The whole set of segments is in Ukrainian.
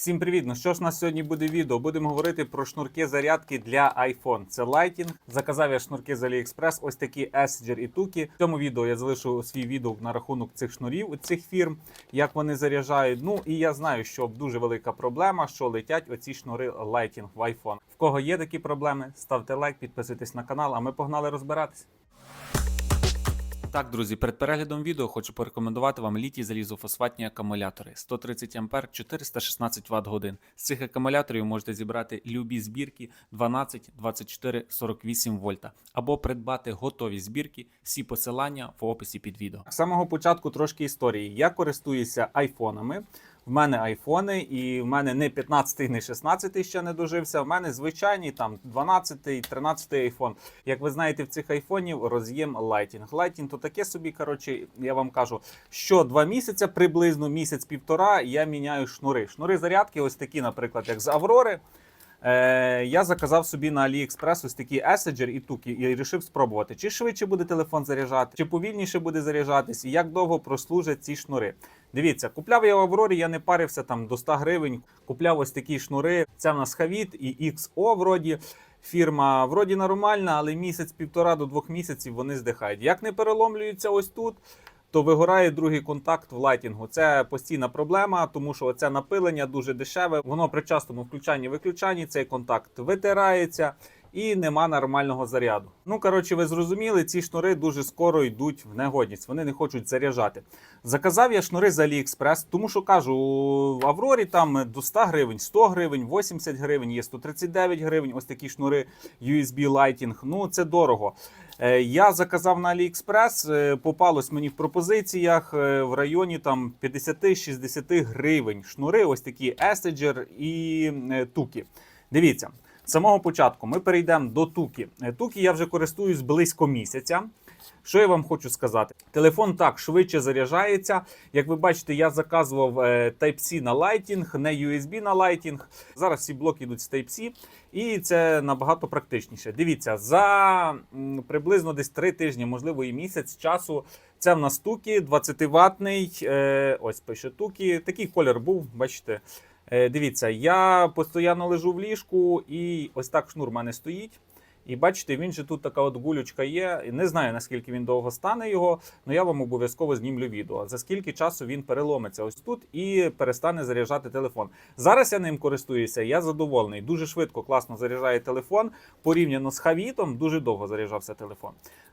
Всім привіт! Ну що ж у нас сьогодні буде відео? Будемо говорити про шнурки зарядки для iPhone. Це Lighting. Заказав я шнурки з AliExpress, ось такі Essenger і Tuki. В цьому відео я залишу свій відгук на рахунок цих шнурів цих фірм, як вони заряджають. Ну і я знаю, що дуже велика проблема, що летять оці шнури Lighting в iPhone. В кого є такі проблеми, ставте лайк, підписуйтесь на канал, а ми погнали розбиратись. Так, друзі, перед переглядом відео хочу порекомендувати вам літій залізофосфатні акумулятори 130 А 416 Вт годин. З цих акумуляторів можете зібрати любі збірки 12, 24, 48 вольта або придбати готові збірки. Всі посилання в описі під відео. З самого початку трошки історії. Я користуюся айфонами. В мене айфони, і в мене не 15, не 16 ще не дожився. В мене звичайний там 12, 13 айфон. Як ви знаєте, в цих айфонів роз'єм лайтінг. Лайтінг то таке собі. Коротше, я вам кажу, що два місяці приблизно місяць-півтора я міняю шнури. Шнури зарядки, ось такі, наприклад, як з Аврори. Е, я заказав собі на AliExpress ось такі Essenger і Tuki і вирішив спробувати, чи швидше буде телефон заряджати, чи повільніше буде заряджатись, і як довго прослужать ці шнури. Дивіться, купляв я в Аврорі, я не парився там до 100 гривень. Купляв ось такі шнури. Це в нас Havit і XO вроді. Фірма вроді нормальна, але місяць-півтора до двох місяців вони здихають. Як не переломлюються ось тут, то вигорає другий контакт в лайтінгу. Це постійна проблема, тому що це напилення дуже дешеве. Воно при частому включанні-виключанні цей контакт витирається. І нема нормального заряду. Ну коротше, ви зрозуміли, ці шнури дуже скоро йдуть в негодність. Вони не хочуть заряджати. Заказав я шнури з AliExpress, тому що кажу, в Аврорі там до 100 гривень, 100 гривень, 80 гривень, є 139 гривень. Ось такі шнури USB Lighting. Ну це дорого. Е, Я заказав на AliExpress, е, попалось мені в пропозиціях е, в районі там 50-60 гривень. Шнури, ось такі Essager і туки. Дивіться. З самого початку ми перейдемо до Туки. Туки я вже користуюсь близько місяця. Що я вам хочу сказати? Телефон так швидше заряджається. Як ви бачите, я заказував е, Type-C на Lighting, не USB на Lighting. Зараз всі блоки йдуть з Type-C, і це набагато практичніше. Дивіться, за приблизно десь 3 тижні, можливо, і місяць часу. Це в нас Туки 20 ватний. Е, ось пише Туки. Такий колір був, бачите. Е, Дивіться, я постійно лежу в ліжку, і ось так шнур в мене стоїть. І бачите, він же тут така от гулючка є. Не знаю наскільки він довго стане його, але я вам обов'язково знімлю відео. За скільки часу він переломиться ось тут і перестане заряджати телефон. Зараз я ним користуюся, я задоволений. Дуже швидко, класно заряджає телефон. Порівняно з хавітом, дуже довго заряджався телефон.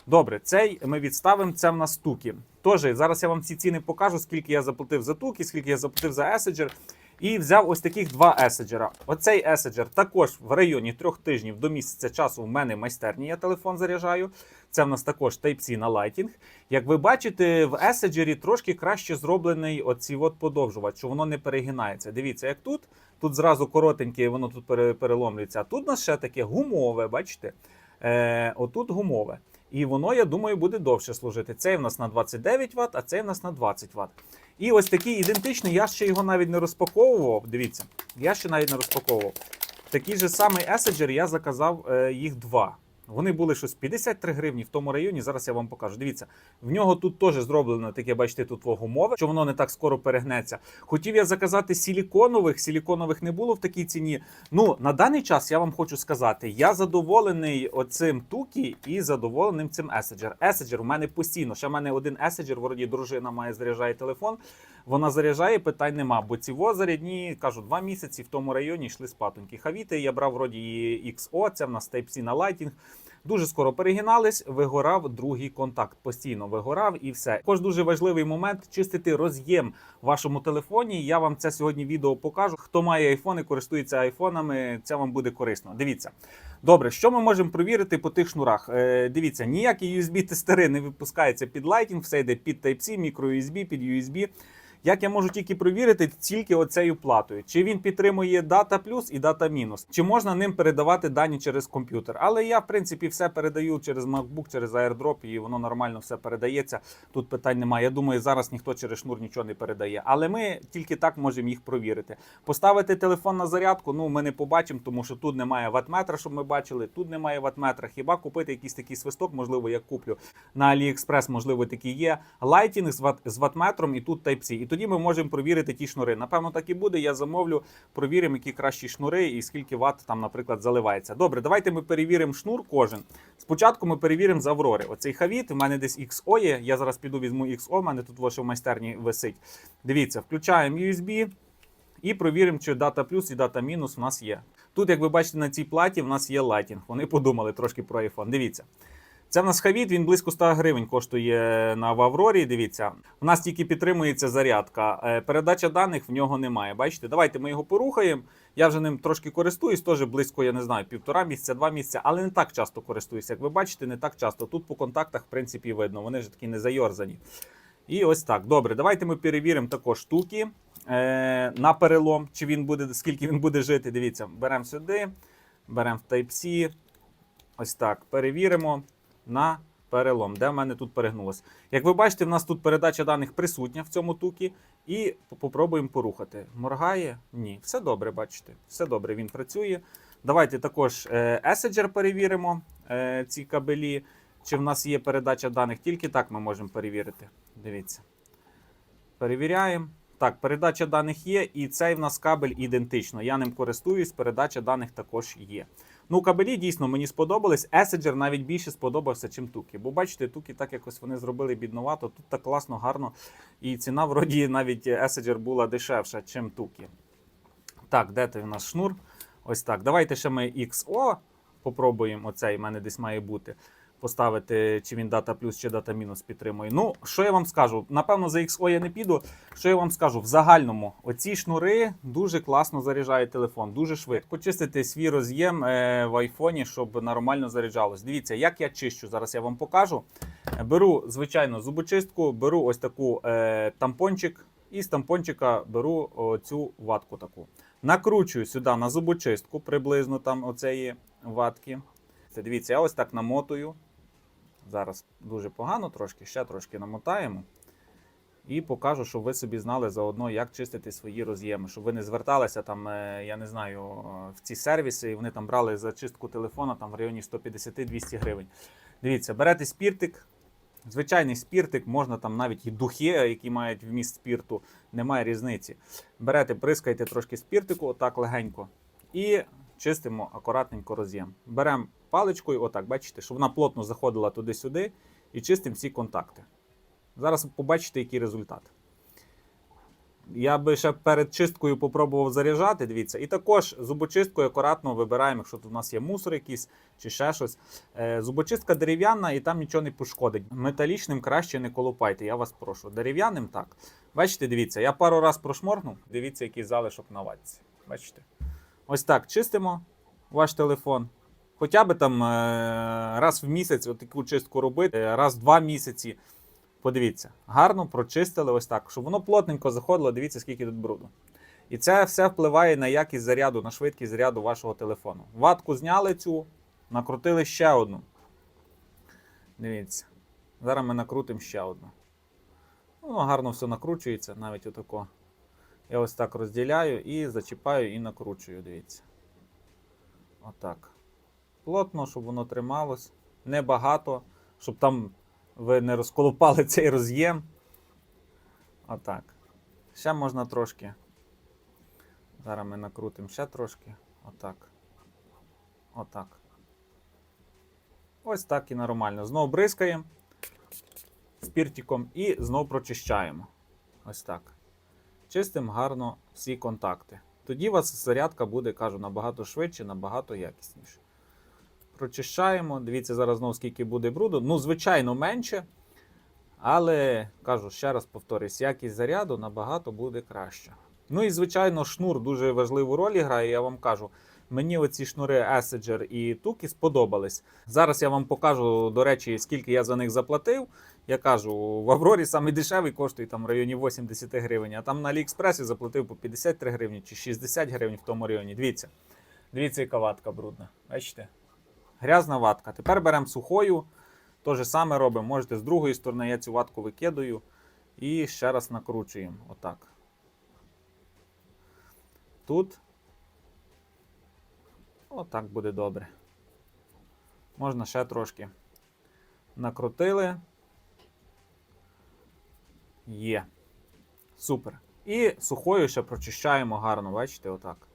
Добре, цей ми відставимо. Це в нас туки. Тож зараз я вам ці ціни покажу, скільки я заплатив за туки, скільки я заплатив за Essenger. І взяв ось таких два еседжера. Оцей еседжер також в районі трьох тижнів до місяця часу в мене майстерні. Я телефон заряджаю. Це в нас також Type-C на Lighting. Як ви бачите, в еседжері трошки краще зроблений оці от подовжувач, що воно не перегинається. Дивіться, як тут. Тут зразу коротеньке, воно тут переломлюється. А тут у нас ще таке гумове, бачите? Е, отут гумове. І воно, я думаю, буде довше служити. Цей в нас на 29 Вт, а цей в нас на 20 Вт. І ось такий ідентичний, я ще його навіть не розпаковував. Дивіться, я ще навіть не розпаковував. Такий же самий Essenger я заказав е, їх два. Вони були щось 53 гривні в тому районі. Зараз я вам покажу. Дивіться, в нього тут теж зроблено таке, бачите, тут гумове, що воно не так скоро перегнеться. Хотів я заказати силіконових, силіконових не було в такій ціні. Ну, на даний час я вам хочу сказати, я задоволений оцим Тукі і задоволеним цим Essenger. Essenger у мене постійно. Ще в мене один Essenger, вроді дружина має заряджає телефон. Вона заряджає, питань нема. Бо ці во зарядні, кажу, два місяці в тому районі йшли спатоньки. Хавіти я брав вроді XO, це в нас Type-C на Lighting. Дуже скоро перегинались, вигорав другий контакт. Постійно вигорав і все. Також дуже важливий момент чистити роз'єм в вашому телефоні. Я вам це сьогодні відео покажу. Хто має айфони, користується айфонами, це вам буде корисно. Дивіться. Добре, що ми можемо провірити по тих шнурах? Е, дивіться, ніякі USB-тестери не випускаються під Lighting, все йде під Type-C, microUSB, під USB. Як я можу тільки провірити тільки оцею платою, чи він підтримує дата плюс і дата мінус, чи можна ним передавати дані через комп'ютер. Але я, в принципі, все передаю через MacBook, через AirDrop, і воно нормально все передається. Тут питань немає. Я думаю, зараз ніхто через шнур нічого не передає. Але ми тільки так можемо їх провірити. Поставити телефон на зарядку, ну ми не побачимо, тому що тут немає ватметра, щоб ми бачили. Тут немає ватметра. Хіба купити якийсь такий свисток, можливо, я куплю на AliExpress, можливо, такий є. Лайтінг з ват з ватметром, і тут Type-C. Тоді ми можемо провірити ті шнури. Напевно, так і буде. Я замовлю, провіримо, які кращі шнури і скільки ватт там, наприклад, заливається. Добре, давайте ми перевіримо шнур кожен. Спочатку ми перевіримо з Аврори. Оцей хавіт, у мене десь XO є. Я зараз піду візьму XO, у мене тут лише в майстерні висить. Дивіться, включаємо USB і провіримо, чи дата плюс і дата мінус у нас є. Тут, як ви бачите, на цій платі в нас є лайтінг. Вони подумали трошки про iPhone. Дивіться. Це в нас хавіт, він близько 100 гривень коштує на в Аврорі. Дивіться, у нас тільки підтримується зарядка. Е, Передача даних в нього немає. Бачите, давайте ми його порухаємо. Я вже ним трошки користуюсь, теж близько, я не знаю, півтора місяця, два місяця, але не так часто користуюся. Як ви бачите, не так часто. Тут по контактах, в принципі, видно, вони ж такі не зайорзані. І ось так. Добре, давайте ми перевіримо також штуки е, на перелом, чи він буде, скільки він буде жити. Дивіться, беремо сюди, беремо в Type-C. Ось так. Перевіримо на перелом, де в мене тут перегнулося. Як ви бачите, в нас тут передача даних присутня в цьому тукі, і попробуємо порухати. Моргає? Ні. Все добре, бачите. Все добре, він працює. Давайте також е, перевіримо е, ці кабелі. Чи в нас є передача даних? Тільки так ми можемо перевірити. Дивіться. Перевіряємо. Так, передача даних є, і цей в нас кабель ідентично. Я ним користуюсь, передача даних також є. Ну, кабелі дійсно мені сподобались. Еседжер навіть більше сподобався, чим туки. Бо бачите, туки так якось вони зробили бідновато. Тут так класно, гарно. І ціна вроді навіть Еседжер була дешевша, чим туки. Так, де той у нас шнур? Ось так. Давайте ще ми XO попробуємо. Оцей в мене десь має бути. Поставити, чи він дата плюс, чи дата мінус підтримує. Ну, що я вам скажу? Напевно, за XO я не піду. Що я вам скажу? В загальному, оці шнури дуже класно заряджають телефон, дуже швидко. Почистити свій роз'єм е, в айфоні, щоб нормально заряджалось. Дивіться, як я чищу. Зараз я вам покажу. Беру, звичайно, зубочистку, беру ось таку е, тампончик, і з тампончика беру цю ватку таку. Накручую сюди на зубочистку, приблизно там оцеї ватки. Це дивіться, я ось так намотую. Зараз дуже погано трошки, ще трошки намотаємо. І покажу, щоб ви собі знали заодно, як чистити свої роз'єми, щоб ви не зверталися там, е, я не знаю, е, в ці сервіси, і вони там брали за чистку телефона там в районі 150-200 гривень. Дивіться, берете спіртик, звичайний спіртик, можна там навіть і духи, які мають вміст спірту, немає різниці. Берете, прискайте трошки спіртику, отак легенько, і чистимо акуратненько роз'єм. Беремо паличкою, отак, бачите, щоб вона плотно заходила туди-сюди, і чистимо всі контакти. Зараз побачите, який результат. Я би ще перед чисткою попробував заряджати, дивіться. І також зубочисткою акуратно вибираємо, якщо тут у нас є мусор якийсь чи ще щось. Е, зубочистка дерев'яна і там нічого не пошкодить. Металічним краще не колупайте, я вас прошу. Дерев'яним так. Бачите, дивіться, я пару раз прошморгнув, дивіться, який залишок на ватці. Бачите? Ось так чистимо ваш телефон. Хоча б там е, раз в місяць таку чистку робити, раз в два місяці. Подивіться, гарно прочистили ось так, щоб воно плотненько заходило. Дивіться, скільки тут бруду. І це все впливає на якість заряду, на швидкість заряду вашого телефону. Ватку зняли цю, накрутили ще одну. Дивіться. Зараз ми накрутимо ще одну. Ну, гарно все накручується, навіть отако. Я ось так розділяю і зачіпаю і накручую, дивіться. Отак. Плотно, щоб воно трималось. Небагато, щоб там ви не розколупали цей роз'єм. Отак. Ще можна трошки. Зараз ми накрутимо ще трошки. Отак. Отак. Ось так і нормально. Знову бризкаємо спіртиком і знову прочищаємо. Ось так. Чистимо гарно всі контакти. Тоді у вас зарядка буде, кажу, набагато швидше, набагато якісніше. Прочищаємо. Дивіться, зараз знову скільки буде бруду. Ну, звичайно, менше. Але кажу, ще раз повторюсь, якість заряду набагато буде краща. Ну і, звичайно, шнур дуже важливу роль грає, я вам кажу. Мені оці шнури Essenger і Туки сподобались. Зараз я вам покажу, до речі, скільки я за них заплатив. Я кажу, в Аврорі саме дешевий коштує там в районі 80 гривень, а там на Аліекспресі заплатив по 53 гривні чи 60 гривень в тому районі. Дивіться, дивіться, яка ватка брудна. Бачите? Грязна ватка. Тепер беремо сухою. То же саме робимо. Можете з другої сторони, я цю ватку викидаю і ще раз накручуємо. Отак. Тут. Отак буде добре. Можна ще трошки. Накрутили. Є. Супер. І сухою ще прочищаємо гарно, бачите, отак.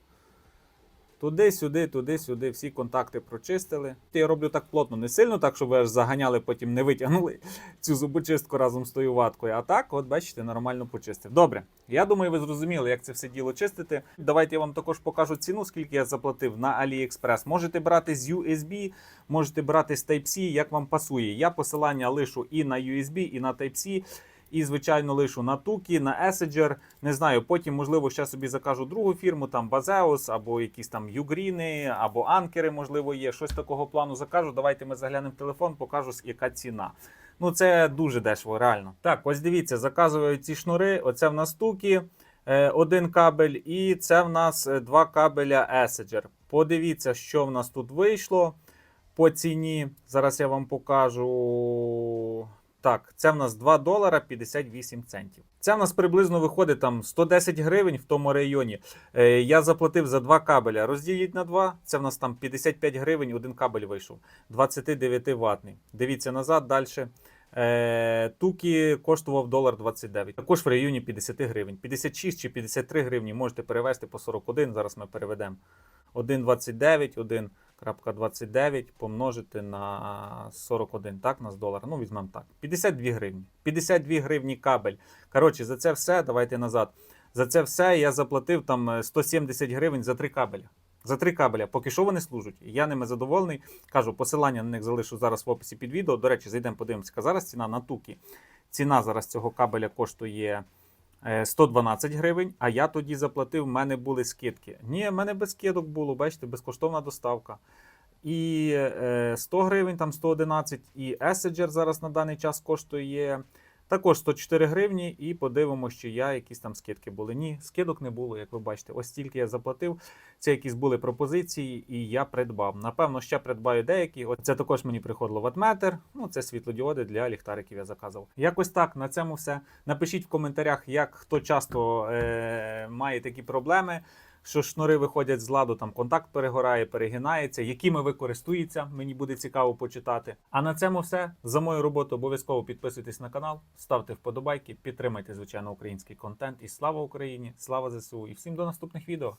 Туди-сюди, туди-сюди, всі контакти прочистили. Я роблю так плотно, не сильно так, щоб ви аж заганяли, потім не витягнули цю зубочистку разом з тою ваткою. А так, от бачите, нормально почистив. Добре, я думаю, ви зрозуміли, як це все діло чистити. Давайте я вам також покажу ціну, скільки я заплатив на AliExpress. Можете брати з USB, можете брати з Type-C, як вам пасує. Я посилання лишу і на USB, і на Type-C. І, звичайно, лишу на Тукі, на Essenger. Не знаю, потім, можливо, ще собі закажу другу фірму, там Базеус, або якісь там Югріни, або Анкери, можливо, є. Щось такого плану закажу. Давайте ми заглянемо в телефон, покажу, яка ціна. Ну, це дуже дешево, реально. Так, ось дивіться, заказую ці шнури. Оце в нас Тукі, е, один кабель, і це в нас е, два кабеля Essenger. Подивіться, що в нас тут вийшло по ціні. Зараз я вам покажу. Так, це в нас 2 долара 58 центів. Це в нас приблизно виходить там 110 гривень в тому районі. Е, я заплатив за два кабеля. Розділіть на два. Це в нас там 55 гривень, один кабель вийшов. 29 ватний. Дивіться назад далі. Е, Тукі коштував долар 29. Також в районі 50 гривень. 56 чи 53 гривні можете перевести по 41. Зараз ми переведемо. 1,29, 1,29 помножити на 41, так, нас долар. Ну, візьмемо так. 52 гривні. 52 гривні кабель. Коротше, за це все, давайте назад. За це все я заплатив там е, 170 гривень за три кабеля. За три кабеля, поки що вони служать. Я ними задоволений. Кажу, посилання на них залишу зараз в описі під відео. До речі, зайдемо, подивимося. Зараз ціна на туки. Ціна зараз цього кабеля коштує е, 112 гривень, а я тоді заплатив, в мене були скидки. Ні, в мене без скидок було, бачите, безкоштовна доставка. І е, 100 гривень, там 111, і Есседжер зараз на даний час коштує також 104 гривні. І подивимося, чи я якісь там скидки були. Ні, скидок не було, як ви бачите. Ось стільки я заплатив. Це якісь були пропозиції, і я придбав. Напевно, ще придбаю деякі. От це також мені приходило ватметр. Ну, це світлодіоди для ліхтариків я заказував. Якось так, на цьому все. Напишіть в коментарях, як хто часто е- має такі проблеми. Що шнури виходять з ладу, там контакт перегорає, перегинається, якими ви мені буде цікаво почитати. А на цьому все. За мою роботу обов'язково підписуйтесь на канал, ставте вподобайки, підтримайте, звичайно, український контент. І слава Україні! Слава ЗСУ! І всім до наступних відео!